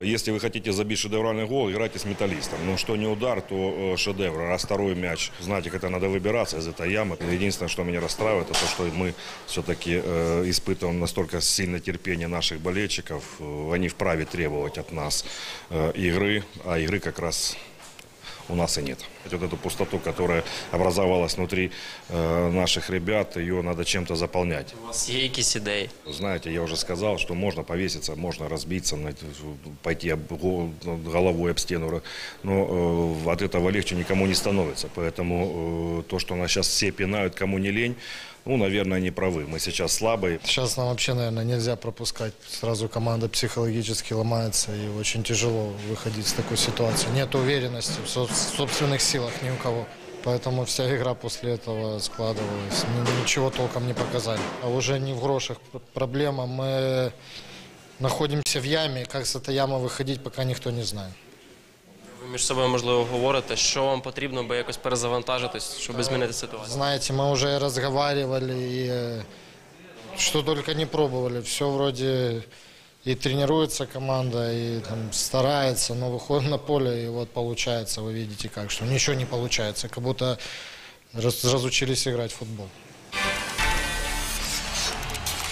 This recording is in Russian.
Если вы хотите забить шедевральный гол, играйте с металлистом. Но что не удар, то э, шедевр. Раз второй мяч, знаете, как это надо выбираться из этой ямы. Единственное, что меня расстраивает, это то, что мы все-таки э, испытываем настолько сильное терпение наших болельщиков. Э, Они вправе требовать от нас э, игры, а игры как раз у нас и нет. Вот эту пустоту, которая образовалась внутри э, наших ребят, ее надо чем-то заполнять. У вас є якісь ідеї? Знаете, я уже сказал, что можно повеситься, можно разбиться, на- пойти об- го- головой об стену, но э, от этого легче никому не становится. Поэтому э, то, что нас сейчас все пинают, кому не лень, ну, наверное, они правы. Мы сейчас слабые, Сейчас нам вообще, наверное, нельзя пропускать. Сразу команда психологически ломается и очень тяжело выходить с такой ситуации. Нет уверенности в со- в собственных силах ни у кого. Поэтому вся игра после этого складывалась. Ничего толком не показали. А уже не в грошах пр- проблема. Мы находимся в яме. Как с этой ямы выходить, пока никто не знает Ви між собою можливо говорите, що вам потрібно, би якось перезавантажитись, щоб змінити ситуацію. Знаете, мы уже разговаривали и э, что только не пробовали. Все вроде и тренируется команда, и там, старается, но выходит на поле, и вот получается, вы видите как, что ничего не получается, как будто раз- разучились играть в футбол.